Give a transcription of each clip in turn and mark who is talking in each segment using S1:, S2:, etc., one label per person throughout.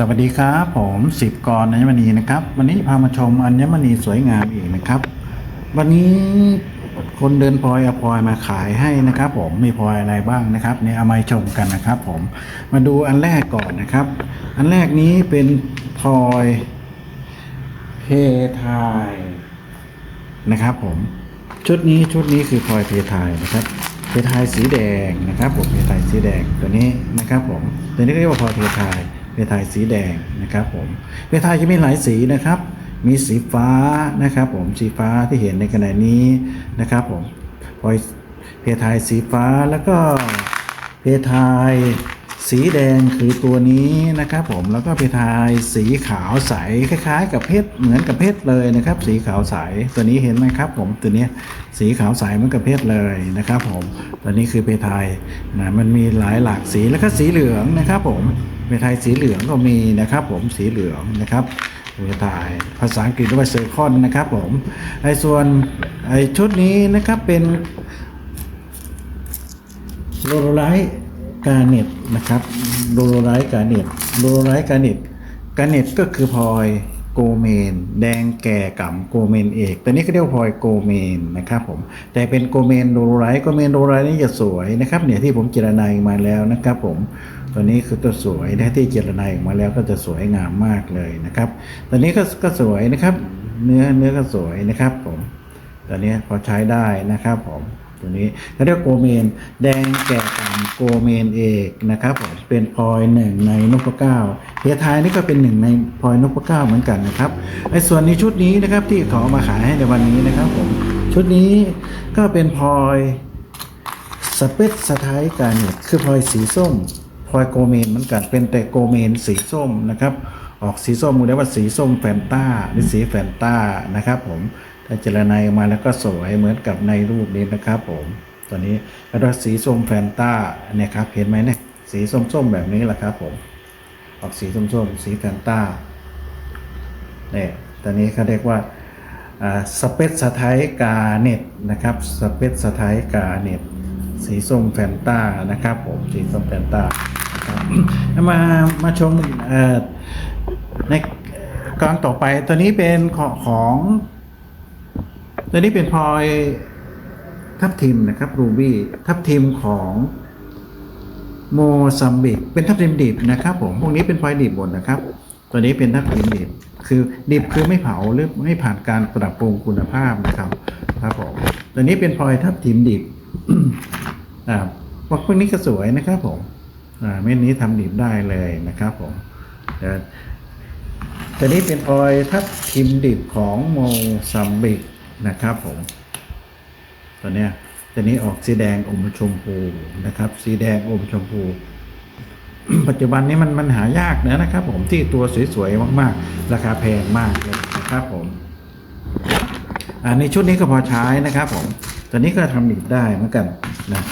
S1: สวัสดีครับ ผมสิบกรอัญมณีนะครับ วันนี้พามาชมอัญมณีสวยงามอีกนะครับ วันนี้คนเดินพลอยเอาพลอยมาขายให้นะครับ ผมมีพลอยอะไรบ้างนะครับเนี่ยเอามาชมกันนะครับ ผมมาดูอันแรกก่อนนะครับ อันแรกนี้เป็นพลอยเพทายนะครับ ผมชุดนี้ชุดนี้คือพลอยเพทายนะครับเพทายสีแดงนะครับ ผมเพทายสีแดงตัวนี้นะครับ ผมตัวนี้ก็เรียกว่าพลอยเพทาย เพทายสีแดงนะครับผมเพทายจะมีหลายสีนะครับ มีสีฟ้านะครับผมสีฟ้าที่เห็นในขณะนี้นะครับผมพอยเพทายสีฟ้าแล้วก็เพทาย สีแดงคือตัวนี้นะครับผมแล้วก็เพทายสีขาวใสคล้าย ๆ กับเพชรเหมือนกับเพชรเลยนะครับ สีขาวใสตัวนี้เห็นไหมครับ ผมตัวนี้สีขาวใสเหมือนกับเพชรเลยนะครับผมตัวนี้คือเพทายนะมันมีหลายหลากสีแล้วก็สีเหลืองนะครับ ผมเพทายสีเหลืองก็มีนะครับ ผมสีเหลืองนะครับเวทายภาษาอังกฤษเรียกว่าเซอร์คอนนะครับผมไอ้ส่วนไอ้ชุดนี้นะครับเป็นโลโลไลท์ กาเน็ตนะครับโลโลไลท์กาเน็ตโลโลไลท์กาเน็ตกาเน็ตก็คือพลอยโกเมน แดงแก่ก่ำโกเมนเอกตัวนี้ก็เรียกพลอยโกเมนนะครับผมแต่เป็นโกเมนโลโลไลท์โกเมนโลโลไลท์นี่จะสวยนะครับเนี่ยที่ผมเจรนายมาแล้วนะครับผมตัวนี้คือตัวสวยนะที่เจรนายออกมาแล้วก็จะสวยงามมากเลยนะครับตัวนี้ก็ก็สวยนะครับ เนื้อเนื้อก็สวยนะครับผมตัวนี้พอใช้ได้นะครับผม ตัวนี้เขาเรียกโกเมน แดงแก่กำโกเมนเอกนะครับผมเป็นพลอยหนึ่งในนพเก้าเฮียทายนี่ก็เป็นหนึ่งในพลอยนพเก้าเหมือนกันนะครับไอ้ส่วนในชุดนี้นะครับที่เขาเอมาขายให้ในวันนี้นะครับผมชุดนี้ก็เป็นพลอยสเปซสไทล์การเน็ตคือพลอยสีส้มพลอยโกเมนเหมือนกันเป็นแต่โกเมนสีส้มนะครับออกสีส้มมูได้ว่าสีส้มแฟนต้าหรือสีแฟนต้านะครับผม ถ้าเจรไนออกมาแล้วก็สวยเหมือนกับในรูปนี้นะครับผมตอนนี้ก็เรียกว่าสีส้มแฟนต้าเนี่ยครับเห็นไหมเนี่ยสีส้มๆแบบนี้แหละครับผมออกสีส้มๆสีแฟนต้าเนี่ยตอนนี้เขาเรียกว่าสเปซสไทล์กาเน็ตนะครับสเปซสไทล์กาเน็ตสีส้มแฟนต้านะครับผมสีส้มแฟนต้ามามาชมอ่อในกองต่อไปตัวนี้เป็นของ ตัวนี้เป็นพลอยทับทิมนะครับรูบี้ทับทิมของโมซัมบิกเป็นทับทิมดิบนะครับผมพวกนี้เป็นพลอยดิบหมดนะครับ ตัวนี้เป็นทับทิมดิบคือดิบคือไม่เผาหรือไม่ผ่านการปรับปรุงคุณภาพนะครับครับผมตัวนี้เป็นพลอยทับทิมดิบอ่าพวกนี้ก็สวยนะครับผมอ่าเม็ดนี้ทำดิบได้เลยนะครับผมเดี๋ยวตัวนี้เป็นพลอยทับทิมดิบของโมซัมบิก นะครับผมตัวเนี้ยตัวนี้ออกสีแดงอมชมพูนะครับ สีแดงอมชมพู ปัจจุบันนี้มันมันหายากนะนะครับ ผมที่ตัวสวยๆมากๆ ราคาแพงมากเลยนะครับผมอันในชุดนี้ก็พอใช้นะครับ ผมตัวนี้ก็ทำดิบได้เหมือนกันนะ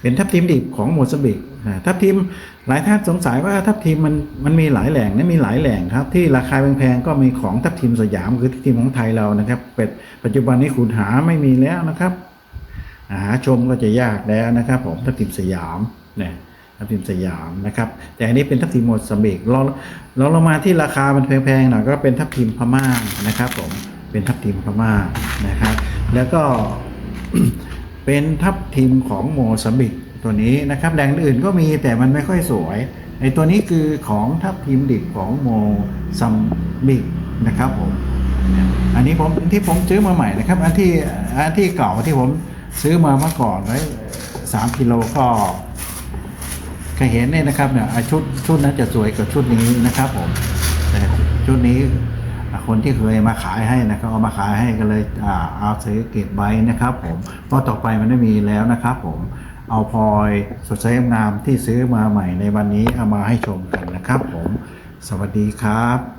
S1: เป็นทับทิมดิบของโมซัมบิกทับทิมหลายท่านสงสัยว่าทับทิมมันมันมีหลายแหล่งนะมีหลายแหล่งครับ ที่ราคาแพงๆก็มีของทับทิมสยามคือทับทิมของไทยเรานะครับเป็นปัจจุบันนี้ขุนหาไม่มีแล้วนะครับหาชมก็จะยากแล้วนะครับผมทับทิมสยามเนี่ยทับทิมสยามนะครับแต่อันนี้เป็นทับทิมโมซัมบิกเราเราเรามาที่ราคามันแพงๆหน่อยก็เป็นทับทิมพม่านะครับผมเป็นทับทิมพม่านะครับ แล้วก็ เป็นทับทิมของโมซัมบิกตัวนี้นะครับแหล่งอื่นก็มีแต่มันไม่ค่อยสวยไอตัวนี้คือของทับทิมดิบของโมซัมบิกนะครับผมอันนี้ผมที่ผมซื้อมาใหม่นะครับ อันที่อันที่เก่าที่ผมซื้อมาเมื่อก่อนไว้สามกิโลก็เคยเห็นเนี่ยนะครับเนี่ยชุดชุดนั้นจะสวยกว่าชุดนี้นะครับผมแต่ชุดนี้ คนที่เคยมาขายให้นะครับเอามาขายให้ก็เลยอ่าเอาซื้อเก็บไว้นะครับ ผมเพราะต่อไปมันไม่มีแล้วนะครับ ผมเอาพลอยสดใสงามที่ซื้อมาใหม่ในวันนี้เอามาให้ชมกันนะครับ ผม สวัสดีครับ